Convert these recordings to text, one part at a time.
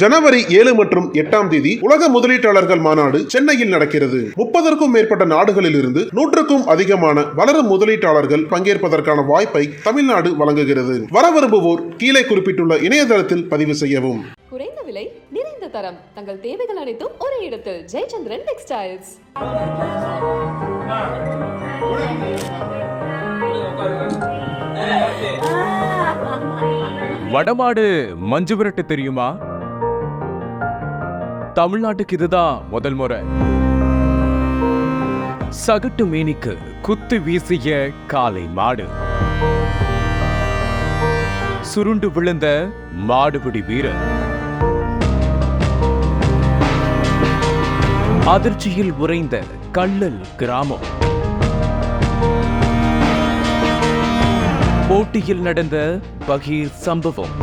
ஜனவரி ஏழு மற்றும் எட்டாம் தேதி உலக முதலீட்டாளர்கள் மாநாடு சென்னையில் நடக்கிறது. முப்பதற்கும் மேற்பட்ட நாடுகளில் இருந்து நூற்றுக்கும் அதிகமான வளரும் முதலீட்டாளர்கள் பங்கேற்பதற்கான வாய்ப்பை தமிழ்நாடு வழங்குகிறது. வர விரும்புவோர் கீழே குறிப்பிட்டுள்ள இணையதளத்தில் பதிவு செய்யவும். குறைந்த விலை நிறைந்த தரம். தங்கள் தேவைகள் அனைத்தும் ஒரே இடத்தில். ஜெயச்சந்திரன் டெக்ஸ்டைல்ஸ். வடமாடு மஞ்சு விரட்டு தெரியுமா? தமிழ்நாட்டுக்கு இதுதான் முதல் முறை. சகட்டு மேனிக்கு குத்து வீசிய காலை மாடு. சுருண்டு விழுந்த மாடுபிடி வீரர் அதிர்ச்சியில் உறைந்த கள்ளல் கிராமம். போட்டியில் நடந்த பகீர் சம்பவம்.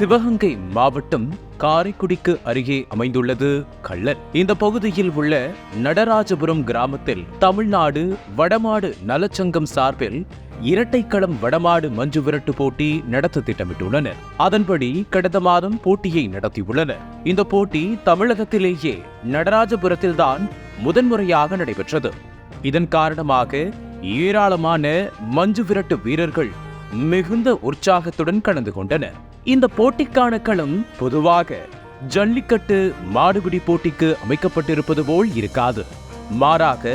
சிவகங்கை மாவட்டம் காரைக்குடிக்கு அருகே அமைந்துள்ளது கள்ளன். இந்த பகுதியில் உள்ள நடராஜபுரம் கிராமத்தில் தமிழ்நாடு வடமாடு நலச்சங்கம் சார்பில் இரட்டைக்களம் வடமாடு மஞ்சு விரட்டு போட்டி நடத்த திட்டமிட்டுள்ளனர். அதன்படி கடந்த மாதம் போட்டியை நடத்தியுள்ளனர். இந்த போட்டி தமிழகத்திலேயே நடராஜபுரத்தில்தான் முதன்முறையாக நடைபெற்றது. இதன் காரணமாக ஏராளமான மஞ்சு விரட்டு வீரர்கள் மிகுந்த உற்சாகத்துடன் கலந்து கொண்டனர். இந்த போட்டிக்கான களம் பொதுவாக ஜல்லிக்கட்டு மாடுபிடி போட்டிக்கு அமைக்கப்பட்டிருப்பது போல் இருக்காது. மாறாக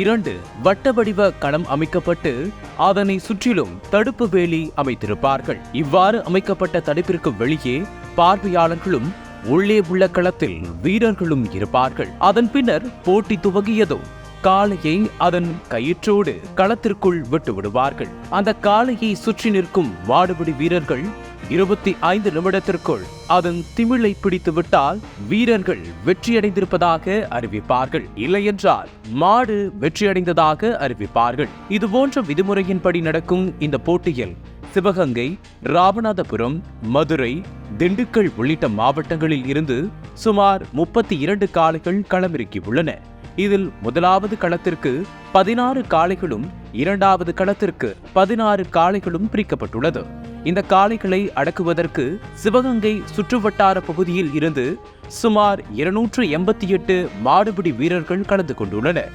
இரண்டு வட்ட வடிவ களம் அமைக்கப்பட்டு அதனை சுற்றிலும் தடுப்பு வேலி அமைத்திருப்பார்கள். இவ்வாறு அமைக்கப்பட்ட தடுப்பிற்கு வெளியே பார்வையாளர்களும் உள்ளே உள்ள களத்தில் வீரர்களும் இருப்பார்கள். அதன் பின்னர் போட்டி துவங்கியதும் காளையை அதன் கயிற்றோடு களத்திற்குள் விட்டு விடுவார்கள். அந்த காளையை சுற்றி நிற்கும் மாடுபிடி வீரர்கள் இருபத்தி ஐந்து நிமிடத்திற்குள் அதன் திமிழை பிடித்து விட்டால் வீரர்கள் வெற்றியடைந்திருப்பதாக அறிவிப்பார்கள். இல்லையென்றால் மாடு வெற்றியடைந்ததாக அறிவிப்பார்கள். இதுபோன்ற விதிமுறையின்படி நடக்கும் இந்த போட்டியில் சிவகங்கை ராமநாதபுரம் மதுரை திண்டுக்கல் உள்ளிட்ட மாவட்டங்களில் இருந்து சுமார் முப்பத்தி இரண்டு காளைகள் களமிறக்கியுள்ளன இதில் முதலாவது களத்திற்கு பதினாறு காளைகளும் இரண்டாவது களத்திற்கு பதினாறு காளைகளும் பிரிக்கப்பட்டுள்ளது. இந்த காளைகளை அடக்குவதற்கு சிவகங்கை சுற்றுவட்டார பகுதியில் இருந்து சுமார் இருநூற்று எண்பத்தி எட்டு மாடுபிடி வீரர்கள் கலந்து கொண்டுள்ளனர்.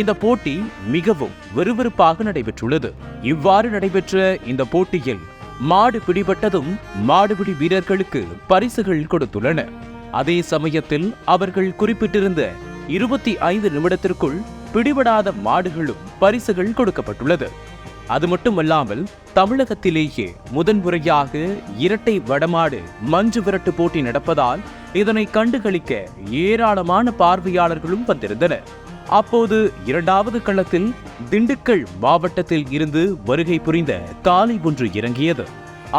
இந்த போட்டி மிகவும் விறுவிறுப்பாக நடைபெற்றுள்ளது. இவ்வாறு நடைபெற்ற இந்த போட்டியில் மாடு பிடிபட்டதும் மாடுபிடி வீரர்களுக்கு பரிசுகள் கொடுத்துள்ளன அதே சமயத்தில் அவர்கள் குறிப்பிட்டிருந்த இருபத்தி ஐந்து நிமிடத்திற்குள் பிடிபடாத மாடுகளும் பரிசுகள் கொடுக்கப்பட்டுள்ளது. அது மட்டுமல்லாமல் தமிழகத்திலேயே முதன்முறையாக இரட்டை வடமாடு மஞ்சு விரட்டு போட்டி நடப்பதால் இதனை கண்டுகளிக்க ஏராளமான பார்வையாளர்களும் வந்திருந்தனர். அப்போது இரண்டாவது களத்தில் திண்டுக்கல் மாவட்டத்தில் இருந்து வருகை புரிந்த காலை ஒன்று இறங்கியது.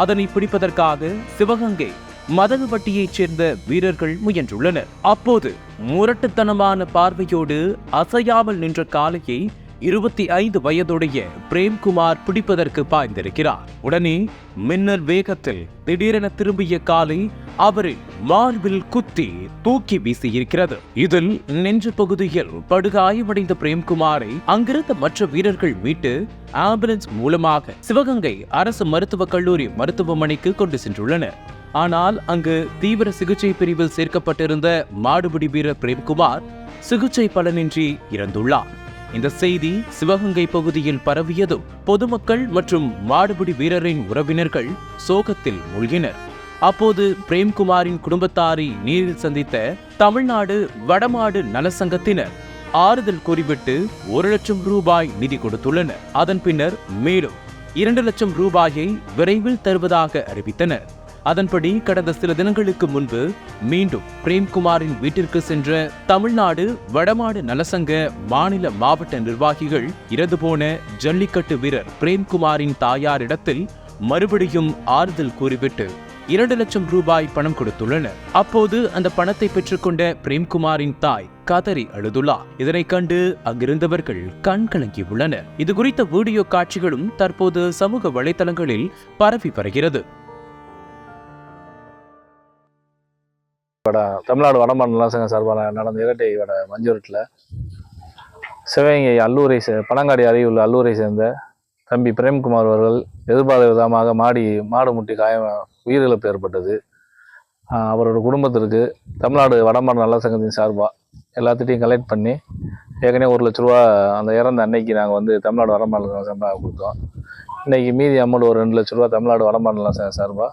அதனை பிடிப்பதற்காக சிவகங்கை மதகுபட்டியைச் சேர்ந்த வீரர்கள் முயன்றுள்ளனர். அப்போது முரட்டுத்தனமான பார்வையோடு அசையாமல் நின்ற காளையை இருபத்தி ஐந்து வயதுடைய பிரேம்குமார் பிடிப்பதற்கு பாய்ந்திருக்கிறார். உடனே மின்னல் வேகத்தில் திடீரென திரும்பிய காலை அவரை மார்பில் குத்தி தூக்கி வீசியிருக்கிறது. இதில் நெஞ்சு பகுதியில் படுகாயமடைந்த பிரேம்குமாரை அங்கிருந்த மற்ற வீரர்கள் மீட்டு ஆம்புலன்ஸ் மூலமாக சிவகங்கை அரசு மருத்துவக் கல்லூரி மருத்துவமனைக்கு கொண்டு சென்றுள்ளனர். ஆனால் அங்கு தீவிர சிகிச்சை பிரிவில் சேர்க்கப்பட்டிருந்த மாடுபிடி வீரர் பிரேம்குமார் சிகிச்சை பலனின்றி இறந்துள்ளார். இந்த செய்தி சிவகங்கை பகுதியில் பரவியதும் பொதுமக்கள் மற்றும் மாடுபிடி வீரரின் உறவினர்கள் சோகத்தில் மூழ்கினர். அப்போது பிரேம்குமாரின் குடும்பத்தாரை நீரில் சந்தித்த தமிழ்நாடு வடமாடு நலசங்கத்தினர் ஆறுதல் கூறிவிட்டு ஒரு லட்சம் ரூபாய் நிதி கொடுத்துள்ளனர். அதன் பின்னர் மேலும் இரண்டு லட்சம் ரூபாயை விரைவில் தருவதாக அறிவித்தனர். அதன்படி கடந்த சில தினங்களுக்கு முன்பு மீண்டும் பிரேம்குமாரின் வீட்டிற்கு சென்ற தமிழ்நாடு வடமாடு நலசங்க மாநில மாவட்ட நிர்வாகிகள் இறந்து போன ஜல்லிக்கட்டு வீரர் பிரேம்குமாரின் தாயாரிடத்தில் மறுபடியும் ஆறுதல் கூறிவிட்டு இரண்டு லட்சம் ரூபாய் பணம் கொடுத்துள்ளனர். அப்போது அந்த பணத்தை பெற்றுக்கொண்ட பிரேம்குமாரின் தாய் கதறி அழுதுள்ளார் இதனை கண்டு அங்கிருந்தவர்கள் கண் கலங்கியுள்ளனர் இது குறித்த வீடியோ காட்சிகளும் தற்போது சமூக வலைதளங்களில் பரவி வருகிறது. வட தமிழ்நாடு வடமாநில சங்க சார்பாக நடந்த இரட்டை வட மஞ்சூரட்டில் சிவகங்கை அல்லூரை சே பனங்காடி அருகில் உள்ள அல்லூரை சேர்ந்த தம்பி பிரேம்குமார் அவர்கள் எதிர்பாராத விதமாக மாடி மாடு முட்டி காயம் உயிரிழப்பு ஏற்பட்டது. அவரோட குடும்பத்திற்கு தமிழ்நாடு வடமாநில நல்ல சங்கத்தின் சார்பாக எல்லாத்திட்டையும் கலெக்ட் பண்ணி ஏற்கனவே ஒரு லட்ச ரூபா அந்த இறந்த அன்னைக்கு நாங்கள் வந்து தமிழ்நாடு வடமாநில நல கொடுத்தோம். இன்னைக்கு மீதி அமௌண்ட் ஒரு ரெண்டு லட்ச ரூபா தமிழ்நாடு வடமாநில சார்பாக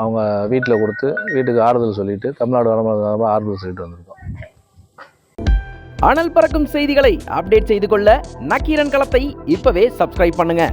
அவங்க வீட்டில் கொடுத்து வீட்டுக்கு ஆறுதல் சொல்லிட்டு தமிழ்நாடு வடமாடு ஆறுதல் சொல்லிட்டு வந்திருக்கோம். அனல் பறக்கும் செய்திகளை அப்டேட் செய்து கொள்ள நக்கீரன் களத்தை இப்பவே சப்ஸ்கிரைப் பண்ணுங்க.